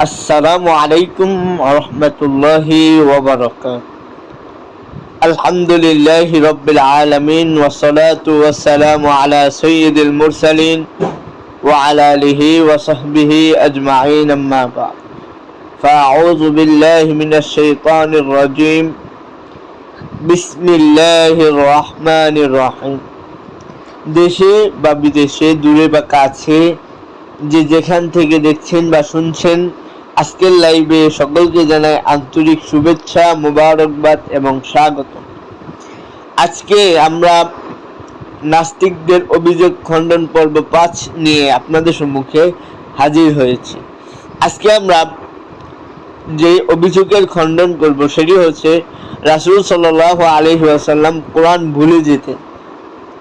السلام عليكم ورحمة الله وبركاته الحمد لله رب العالمين والصلاة والسلام على سيد المرسلين وعلى آله وصحبه أجمعين أما بعد فأعوذ بالله من الشيطان الرجيم بسم الله الرحمن الرحيم দেশে বা বিদেশে দূরে বা কাছে যে যেখান থেকে দেখছেন বা শুনছেন আজকের লাইভে সকলকে জানাই আন্তরিক শুভেচ্ছা, মোবারকবাদ এবং স্বাগত। আজকে আমরা নাস্তিকদের অভিযোগ খণ্ডন পর্ব পাঁচ নিয়ে আপনাদের সম্মুখে হাজির হয়েছি। আজকে আমরা যে অভিযোগের খণ্ডন করব সেটি হচ্ছে, রাসূল সাল্লাহ আলহি আসাল্লাম কোরআন ভুলে যেতেন।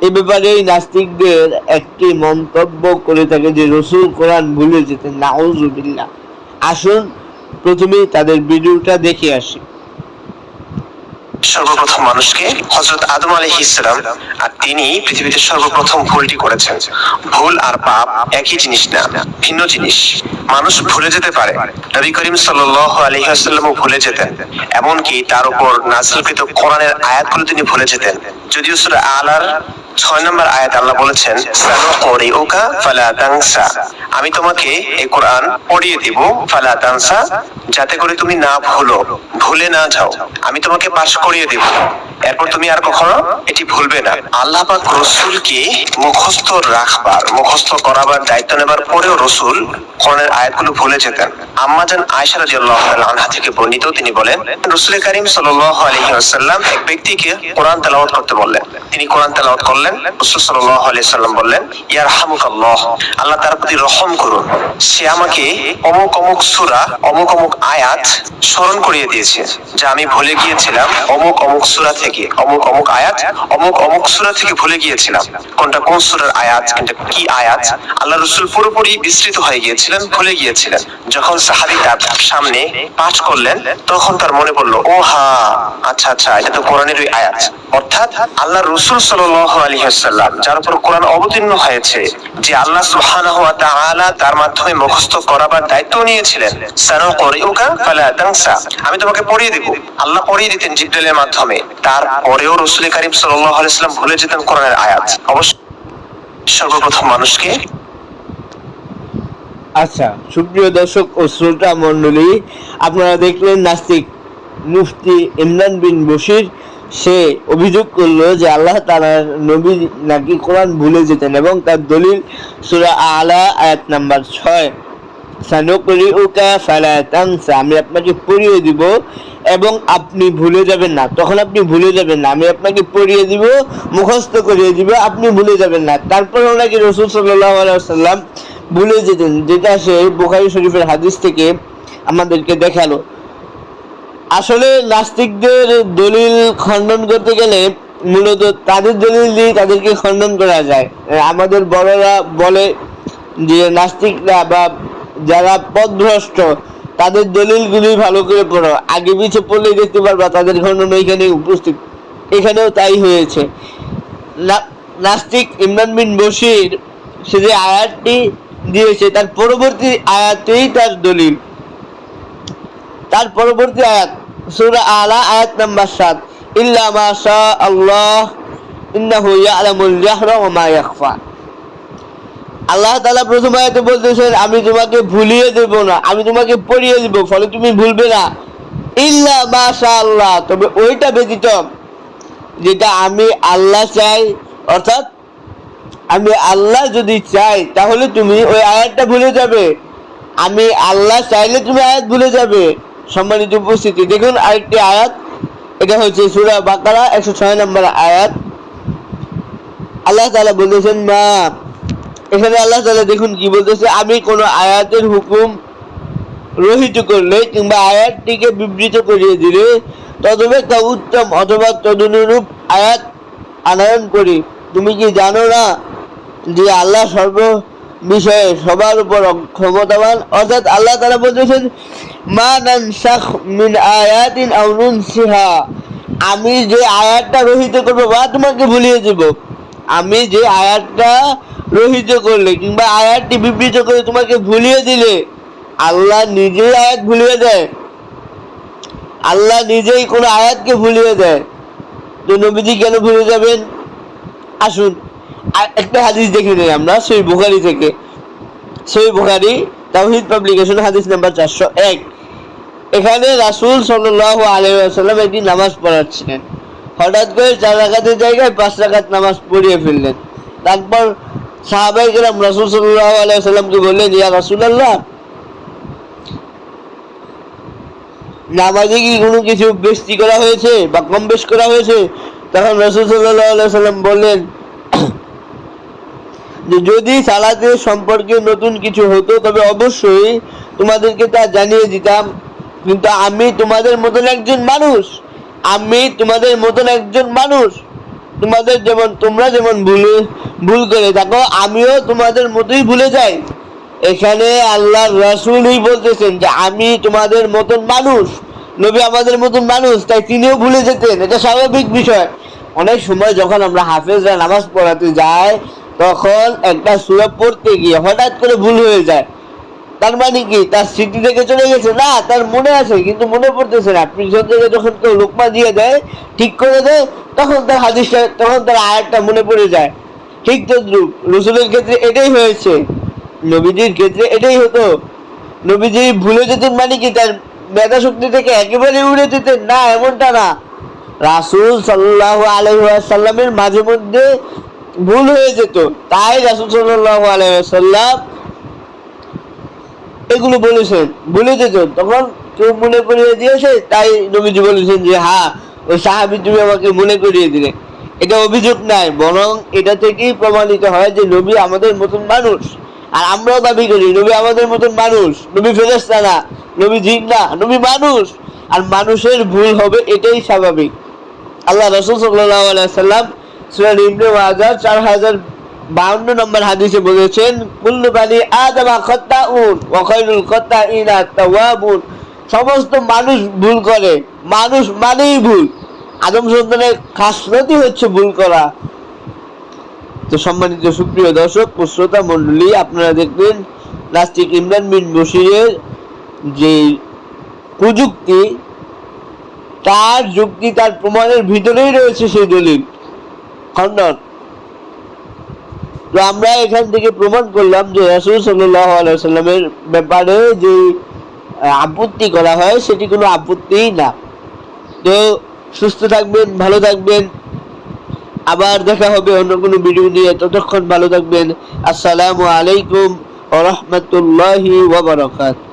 এ ব্যাপারে নাস্তিকদের একটি মন্তব্য করে থাকে যে, রসুল কোরআন ভুলে যেতেন। নাউজুবিল্লাহ। আসুন, প্রথমে তাদের ভিডিওটা দেখে আসি। সর্বপ্রথম মানুষকে হজরত আদম আলী ইসলাম আর তিনি পৃথিবীতে সর্বপ্রথম ভুলটি করেছেন। ভুল আর পাপ একই জিনিস না, ভিন্ন জিনিস। মানুষ ভুলে যেতে পারে। নবী করিম সাল্লাহ আলহিহাস্লামও ভুলে যেতেন। এমনকি তার উপর নাজিলকৃত কোরআনের আয়াতগুলো তিনি ভুলে যেতেন। যদিও সুরা আলার ছয় নম্বর আয়াত আল্লাহ বলেছেন আমি তোমাকে এই কোরআন পড়িয়ে দিব, ফালা তানসা, যাতে করে তুমি না ভুলো, ভুলে না যাও। আমি তোমাকে পাশ করিয়ে দেব। এরপর তুমি আর কখনো এটি ভুলবে না। আল্লাহ পাক রসুলকে মুখস্থ রাখবার, মুখস্থ করাবার, দায়িত্ব নেবার পরেও রসুল কোরআনের আয়াতগুলো ভুলে যেতেন। আম্মাজান রাদিয়াল্লাহু আনহা থেকে বর্ণিত, তিনি বলেন, রসুল করিম আলাইহি ওয়াসাল্লাম এক ব্যক্তিকে কোরআন করতে বললেন। তিনি কোরআন করলেন, রসুল আলাইহি সাল্লাম বললেন, ইয়ারহামুকাল্লাহ, আল্লাহ তার প্রতি রহম করুন। সে আমাকে অমুক অমুক সূরা, অমুক অমুক আয়াত স্মরণ করিয়ে দিয়েছে, যা আমি ভুলে গিয়েছিলাম, অমুক অমুক সূরা থেকে, অমুক অমুক আয়াত, অমুক অমুক সূরা থেকে ভুলে গিয়েছিলাম। কোনটা কোন সূরার আয়াত, কোনটা কি আয়াত, আল্লাহ রসুল পুরোপুরি বিস্তৃত হয়ে গিয়েছিলেন, ভুলে গিয়েছিলেন। যখন সাহাবী তার সামনে পাঠ করলেন, তখন তার মনে পড়ল ও হা আচ্ছা আচ্ছা এটা তো কোরআনের ওই আয়াত। অর্থাৎ আল্লাহ রসুল সাল্লাল্লাহু আলাইহি ওয়াসাল্লাম, যার উপর কোরআন অবতীর্ণ হয়েছে, যে আল্লাহ তাআলা তার মাধ্যমে মুখস্থ করাবার দায়িত্ব নিয়েছিলেন। আমি তোমাকে পড়িয়ে দেব। আল্লাহ পড়িয়ে দিতেন জিব্রাইলের মাধ্যমে। তারপরেও রসুল করিম ওয়াসাল্লাম ভুলে যেতেন কোরআনের আয়াত। অবশ্য সর্বপ্রথম মানুষকে আচ্ছা সুপ্রিয় দর্শক ও শ্রোতা মণ্ডলী, আপনারা দেখলেন নাস্তিক মুফতি ইমরান বিন বশির। সে অভিযোগ করল যে আল্লাহ তাআলা নবী নাকি কোরআন ভুলে যেতেন এবং তার দলিল সূরা আলা আয়াত নাম্বার ছয়। আমি আপনাকে পড়িয়ে দিব এবং আপনি ভুলে যাবেন না। তখন আপনি ভুলে যাবেন না, আমি আপনাকে পড়িয়ে দিব, মুখস্থ করিয়ে দিব, আপনি ভুলে যাবেন না। তারপর ওনাকে রসুল সাল্লাহ সাল্লাম ভুলে যেতেন, যেটা সে বোখারি শরীফের হাদিস থেকে আমাদেরকে দেখাল। আসলে নাস্তিকদের দলিল খণ্ডন করতে গেলে মূলত তাদের দলিল দিয়ে তাদেরকে খণ্ডন করা যায়। আমাদের বড়রা বলে যে নাস্তিকরা বা যারা পদভ্রষ্ট তাদের দলিলগুলি ভালো করে পড়ো। আগে পিছে পড়লেই দেখতে পারবা তাদের খণ্ডন এখানে উপস্থিত। এখানেও তাই হয়েছে। নাস্তিক ইমরান বিন বশির সে যে আয়াতটি দিয়েছে। তার পরবর্তী আয়াতেই তার দলিল। তার পরবর্তী আয়াত, সূরা আলা আয়াত নাম্বার সাত। ইল্লা মা শা আল্লাহ ইন্নাহু ইয়ালামুল জাহরা ওয়া মা ইয়াখফা। আল্লাহ তাআলা প্রথম আয়াতে বলতেছেন, আমি তোমাকে ভুলিয়ে দেব না, আমি তোমাকে পড়িয়ে দেব, ফলে তুমি ভুলবে না। ইল্লা মাশা আল্লাহ তবে ওইটা ব্যতীত, যেটা আমি আল্লাহ চাই, অর্থাৎ আমি আল্লাহ যদি চাই, তাহলে তুমি ওই আয়াতটা ভুলে যাবে। আমি আল্লাহ চাইলে তুমি আয়াত ভুলে যাবে। সম্মানিত উপস্থিতি, দেখুন আরেকটি আয়াত। এটা হচ্ছে সুরা বাকারা, একশো ছয় নম্বর আয়াত। আল্লাহ তালা বলতেছেন, মা। এখানে আল্লাহ তালা দেখুন কি বলতেছে, আমি কোনো আয়াতের হুকুম রহিত করলে কিংবা আয়াতটিকে বিবৃত করিয়ে দিলে তদপেক্ষা উত্তম অথবা তদনুরূপ আয়াত আনয়ন করি। তুমি কি জানো না যে আল্লাহ সর্ব বিষয়ে সবার উপর ক্ষমতাবান, অর্থাৎ আল্লাহ তারা বলতেছেন মা নানসাখ মিন আয়াতিন আও নুনসিহা। আমি যে আয়াতটা রহিত করব, বা তোমাকে ভুলিয়ে দেব। আমি যে আয়াতটা রহিত করলে কিংবা আয়াতটি বিবৃত করে তোমাকে ভুলিয়ে দিলে, আল্লাহ নিজেই আয়াত ভুলিয়ে দেয়। আল্লাহ নিজেই কোনো আয়াতকে ভুলিয়ে দেয়। তো নবীজি কেন ভুলে যাবেন? আসুন। একটা হাদিস দেখে নেই আমরা, সই বুখারি থেকে। সই বুখারি, তাওহিদ পাবলিকেশন হাদিস নাম্বার চারশো এক। এখানে রাসূল সাল্লাল্লাহু আলাইহি ওয়াসাল্লাম একটি নামাজ পড়াচ্ছিলেন। হঠাৎ করে চার রাকাতের জায়গায় পাঁচ রাকাত নামাজ পড়িয়ে ফেললেন। তারপর সাহাবাই কেরাম রাসূল সাল্লাল্লাহু আলাইহি ওয়াসাল্লামকে বললেন, ইয়া রাসূলুল্লাহ, নামাজে কি কোনো কিছু বেশি করা হয়েছে বা কম বেশ করা হয়েছে? তখন রসুল সাল্লাহ সাল্লাম বললেন যে যদি সালাতের সম্পর্কে নতুন কিছু হতো, তবে অবশ্যই তোমাদেরকে তা জানিয়ে দিতাম। কিন্তু আমি তোমাদের মতন একজন মানুষ। আমি তোমাদের মতন একজন মানুষ। তোমাদের যেমন, তোমরা যেমন ভুলে, ভুল করে থাকো, আমিও তোমাদের মতোই ভুলে যাই। এখানে আল্লাহ রাসূলই বলতেছেন যে, আমি তোমাদের মতন মানুষ। নবী আমাদের মতন মানুষ, তাই তিনিও ভুলে যেতেন। এটা স্বাভাবিক বিষয়। অনেক সময় যখন আমরা হাফেজরা নামাজ পড়াতে যাই তখন একটা সূরা পড়তে গিয়ে হঠাৎ করে ভুল হয়ে যায়। তার মানে কি? তার স্মৃতি থেকে চলে গেছে? না, তার মনে আছে, কিন্তু মনে পড়তেছে না। পিছন থেকে যখন কেউ লোকমা দিয়ে দেয়, ঠিক করে দেয়, তখন তার হাদিসটা, তখন তার আয়াতটা মনে পড়ে যায়। ঠিক তদ্রুপ। রসুলের ক্ষেত্রে এটাই হয়েছে। নবীজির ক্ষেত্রে এটাই হতো। নবীজি ভুলে যেতেন মানে কি? তার মেধা শক্তি থেকে একেবারে উড়ে যেতেন। না, এমনটা না। রাসূল সাল্লাল্লাহু আলাইহি ওয়াসাল্লামের মাঝে মধ্যে ভুল হয়ে যেত। তাই রাসূল সাল্লাল্লাহু আলাইহি এগুলো বলেছেন। বলে যেত তখন কেউ মনে করিয়ে দিয়েছে, তাই নবীজি বলেছেন যে হ্যাঁ ওই সাহাবি তুমি আমাকে মনে করিয়ে দিলে। এটা অভিযোগ নাই, বরং এটা থেকেই প্রমাণিত হয় যে নবী আমাদের মতন মানুষ। আর আমরাও দাবি করি, নবী আমাদের মতন মানুষ। নবী ফেরেস্তা না, নবী জিন না, নবী মানুষ। আর মানুষের ভুল হবে এটাই স্বাভাবিক। আল্লাহ রসুল সাল্লাহ আলাইসাল্লাম সুরান ইবনে চার হাজার বাউন্ন নম্বর হাদিসে বলেছেন, কুল্লু বানি আদমা খায়রুল খত্তাইনা তাওয়াবুন। সমস্ত মানুষ ভুল করে, মানুষ মানেই ভুল। আদম সন্তানের খাসলতই হচ্ছে ভুল করা। তো সম্মানিত সুপ্রিয় দর্শক, ও শ্রোতা মণ্ডলী, আপনারা দেখবেন নাস্তিক ইমরান বিন বশিরের যে প্রযুক্তি, তার যুক্তি, তার প্রমাণের ভিতরেই রয়েছে সেই দলিল। খণ্ডন তো আমরা এখান থেকে প্রমাণ করলাম যে রাসুল সাল্লাহ আলাইসাল্লামের ব্যাপারে যে আপত্তি করা হয়, সেটি কোনো আপত্তিই না। তো সুস্থ থাকবেন, ভালো থাকবেন। আবার দেখা হবে অন্য কোনো ভিডিও নিয়ে। ততক্ষণ ভালো থাকবেন। আসসালামু আলাইকুম ওয়া রাহমাতুল্লাহি ওয়া বারাকাতুহু।